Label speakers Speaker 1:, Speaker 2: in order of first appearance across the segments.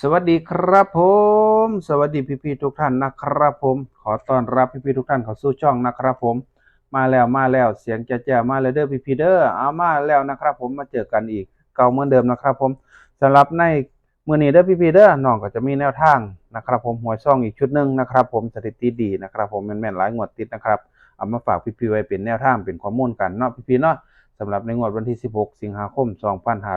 Speaker 1: สวัสดีครับผม สวัสดีพี่ๆทุกท่านนะครับผม ขอต้อนรับพี่ๆทุกท่านเข้าสู่ช่องนะครับผม มาแล้วมาแล้วเสียงแจ๋วมาเลยเด้อพี่ๆเด้อเอามาแล้วนะครับผมมาเจอกันอีกเก่าเหมือนเดิมนะครับผมสำหรับในมื้อนี้เด้อพี่ๆเด้อน้องก็จะมีแนวทางนะครับ ผมหวยซ่องอีกชุดหนึ่งนะครับ ผมสถิติดีนะครับ ผมแม่นๆหลายงวดติดนะครับเอามาฝากพี่ๆไว้เป็นแนวทางเป็นข้อมูลกันเนาะพี่ๆเนาะ สำหรับในงวดวันที่ 16 สิงหาคม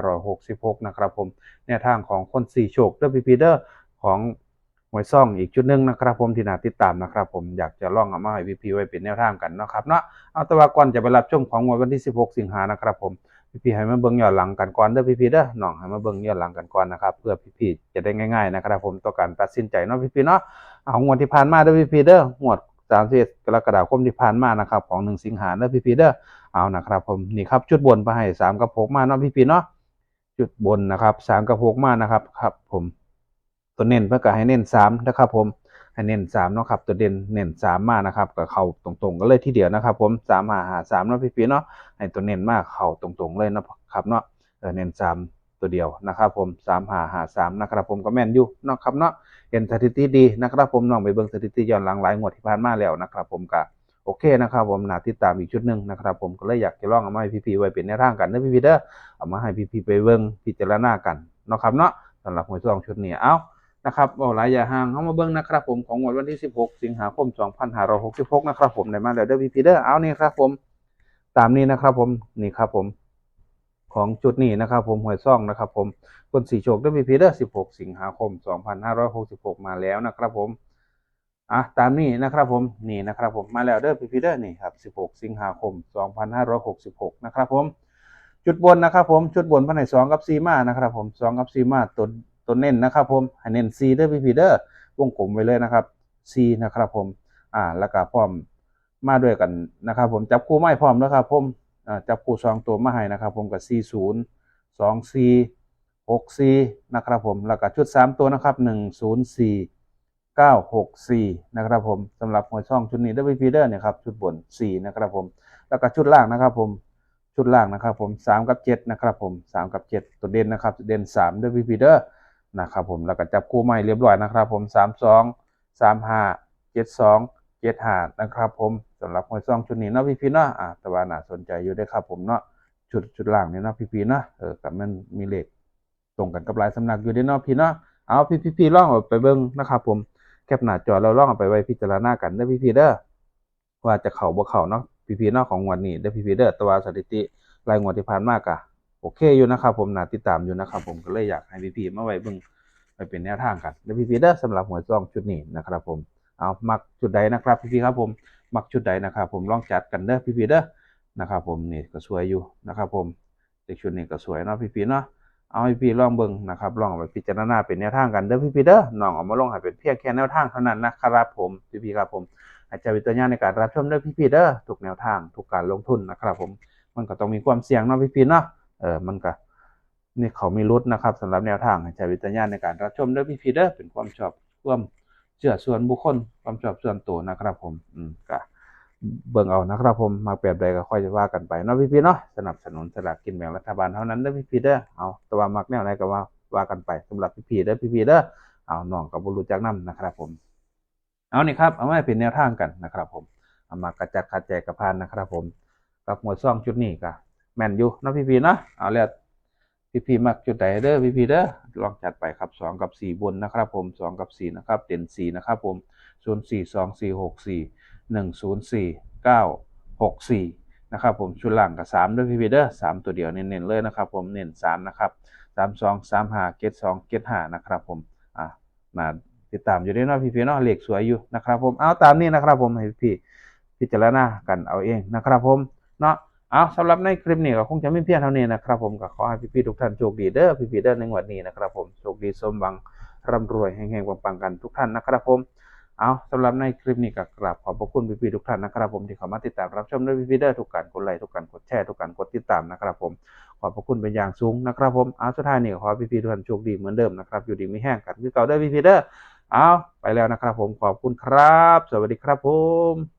Speaker 1: 2566 นะครับผมแนวทางของคนสี่โชคเด้อพีพีเดอร์ของหวยซ่องอีกชุดหนึ่งนะครับผมที่น่าติดตามนะครับผมอยากจะลองเอามาให้พีพีไว้เป็นแนวทางกันนะครับเนาะเอาแต่ว่าก่อนจะไปรับชมของงวดวันที่ 16 สิงหานะครับผมพีพีให้มาเบิ่งย้อนหลังกันก่อนเด้อพีพีเด้อน้องให้มาเบิ่งย้อนหลังกันก่อนนะครับเพื่อพีพีจะได้ง่ายๆนะครับผมต่อการตัดสินใจเนาะพีพีเนาะเอางวดที่ผ่านมาเด้อพีพีเด้องวด31กรกฎาคมที่ผ่านมานะครับของ1สิงหาเด้อพีพีเด้อ เอานะครับผมนี่ครับชุดบนไปให้3กับ6มาเนาะพีพีเนาะจุดบนนะครับสามกับหกมานะครับครับ ผมตัวเน้นเพื่อก็ให้เน้นสามนะครับ ผมให้เน้นสามเนาะครับตัวเด่นเน้นสามมานะครับก็เข้าตรงๆกันเลยทีเดียวนะครับ ผมสามหาหาสามเนาะพี่ๆเนาะให้ตัวเน้นมากเข้าตรงๆเลยนะครับเนาะเออเน้นสามตัวเดียวนะครับ ผมสามหาหาสามนะครับ ผมก็แม่นอยู่เนาะครับเนาะเห็นสถิติดีนะครับ ผมลองไปเบิ่งสถิติย้อนหลังหลายงวดที่ผ่านมาแล้วนะครับ ผมก็ โอเคนะครับผมนาติดตามอีกชุดหนึ่งนะครับผมก็เลยอยากจะลองเอามาให้พี่ๆไว้เป็นแนวทางกันเด้อพี่ๆเด้อเอามาให้พี่ๆไปเบิ่งพิจารณากันนะครับเนาะสำหรับหวยซองชุดนี้เอานะครับเอาหลายอย่าห่างเข้ามาเบิ่งนะครับผมของวดวันที่ 16 สิงหาคม 2566 นะครับผมได้มาแล้วเด้อพี่ๆเด้อเอานี่ครับผมตามนี้นะครับผมนี่ครับผม ของจุดนี้นะครับผมหวยซ่องนะครับผมคนสีโชคเด้อพี่ๆเด้อ16 สิงหาคม 2566 มาแล้วนะครับผม อะตามนี้นะครับผมนี่นะครับผมมาแล้วเด้อพี่พีเดอร์นี่ครับ 16 สิงหาคม 2566 นะครับผม จุดบนนะครับผมจุดบนภายใน2กับ4มานะครับผม2กับ4มาตัวตัวเน้นนะครับผมให้เน้น C เด้อพี่พีเดอร์วงกลมไว้เลยนะครับ C นะครับผมอ่าแล้วก็พร้อมมาด้วยกันนะครับผมจับคู่ไม้พร้อมนะครับผมอ่าจับคู่สองตัวมาให้นะครับผมกับ C0 2 C 6 C นะครับผมแล้วก็ชุด 3 ตัวนะครับ104 964 นะครับผมสำหรับหัวช่องชุดนี้ได้ไปพีเดอร์เนี่ยครับชุดบน 4 นะครับผม แล้วก็ชุดล่างนะครับผมชุดล่างนะครับผม3กับ7นะครับผม3กับ 7 ตัวเด่นนะครับเด่น3ด้วยพีเดอร์นะครับผมแล้วก็จับคู่ใหม่เรียบร้อยนะครับผม 32 35 72 75นะครับผมสำหรับหัวช่องชุดนี้เนาะพี่พีเนาะอ่าแต่ว่าน่าสนใจอยู่ด้วยครับผมเนาะชุดชุดล่างเนี่เนาะพี่พีเนาะเออกับมันมีเลขตรงกันกับลายสำนักอยู่ด้วยเนาะพี่เนาะเอาพี่พี่พี่ลองเอาไปเบิ่งนะครับผม แคปหน้าจอเราล่องเอาไปไว้พิจารณากันเด้อพี่พีเด้อว่าจะเข่าบ่เข่าเนาะพี่พีนาะของงวดนี้เด้อพี่พีเด้อแตัวาสถิติรายงวดที่ผ่านมากอะโอเคอยู่นะครับผมนาติดตามอยู่นะครับผมก็เลยอยากให้พี่พีมาไว้บิ่งไปเป็นแนวทางกันเด้อพี่พีเด้อสำหรับหัวซองชุดนี้นะครับผมเอามักชุดใดนะครับพี่พีครับผมมักชุดใดนะครับผมลองจัดกันเด้อพี่พีเด้อนะครับผมนี่ก็สวยอยู่นะครับผมเด็กชุดนี้ก็สวยเนาะพี่พีเนาะ เอาให้พี่ลองเบิ่งนะครับลองเอาไปพิจารณาเป็นแนวทางกันเด้อพี่พีเด้อน้องเอามาลงให้เป็นเพียงแค่แนวทางเท่านั้นนะครับผมพี่พีครับผม อาจจะวิจารณญาในการรับชมเด้อพี่พีเด้อทุกแนวทางทุกการลงทุนนะครับผมมันก็ต้องมีความเสี่ยงเนาะพี่พีเนาะเออมันก็นี่เขามีรุดนะครับสำหรับแนวทางให้ใช้วิจารณญาณในการรับชมเด้อพี่พีเด้อเป็นความชอบความเชื่อส่วนบุคคลความชอบส่วนตัวนะครับผมอืมก็ เบิ่งเอานะครับผมมาแบบใดก็ค่อยจะว่ากันไปเนาะพี่ๆเนาะสนับสนุนสลากกินแบ่งรัฐบาลเท่านั้นเด้อพี่ๆเด้อเอาแต่ว่ามักแนวไหนก็ว่าว่ากันไปสำหรับพี่ๆเด้อพี่ๆเด้อเอาน้องกับบ่รู้จักนํนะครับผม เอานี่ครับเอามาเป็นแนวทางกันนะครับผมเอามากระจัดขัดแจกกระพานนะครับผมกับหมวดซ่องชุดนี้ก็แม่นอยู่นะพี่ๆเนาะเอาแล้วพี่ๆมักจุดใดเด้อพี่ๆเด้อลองจัดไปครับสองกับสี่บนนะครับผมสองกับสี่นะครับเด่นสี่นะครับผมศูนสี่สองสี่หกสี่ หนึ่งศูนย์สี่เก้าหกสี่นะครับผมชุดล่างกับสามด้วยพี่พีเดอร์สามตัวเดียวเน้นๆเลยนะครับผมเน้นสามนะครับสามสองสามห้าเกตสองเกตห้านะครับผมอ่ามาติดตามอยู่ด้วยเนาะพี่พีเนาะเลขสวยอยู่นะครับผมเอาตามนี้นะครับผมให้พี่พิจารณากันเอาเองนะครับผมเนาะเอาสำหรับในคลิปนี้ก็คงจะไม่เพียงเท่านี้นะครับผมก็ขอให้พี่ๆทุกท่านโชคดีเด้อพี่ๆเด้อในวันนี้นะครับผมโชคดีสมหวังร่ำรวยแห่งๆปังๆกันทุกท่านนะครับผม เอาสำหรับในคลิปนี้ก็กราบขอบพระคุณพี่ๆทุกท่านนะครับผมที่เข้ามาติดตามรับชมด้วยพี่ๆเด้ทุกการกดไลค์ทุกการกดแชร์ทุกการกดติดตามนะครับผมขอบพระคุณเป็นอย่างสูงนะครับผมเอาสุดท้ายนี้ขอพี่ๆทุกท่านโชคดีเหมือนเดิมนะครับอยู่ดีไม่แห้งกันคือเก่าได้พี่ๆเด้อเอาไปแล้วนะครับผมขอบคุณครับ สวัสดีครับผม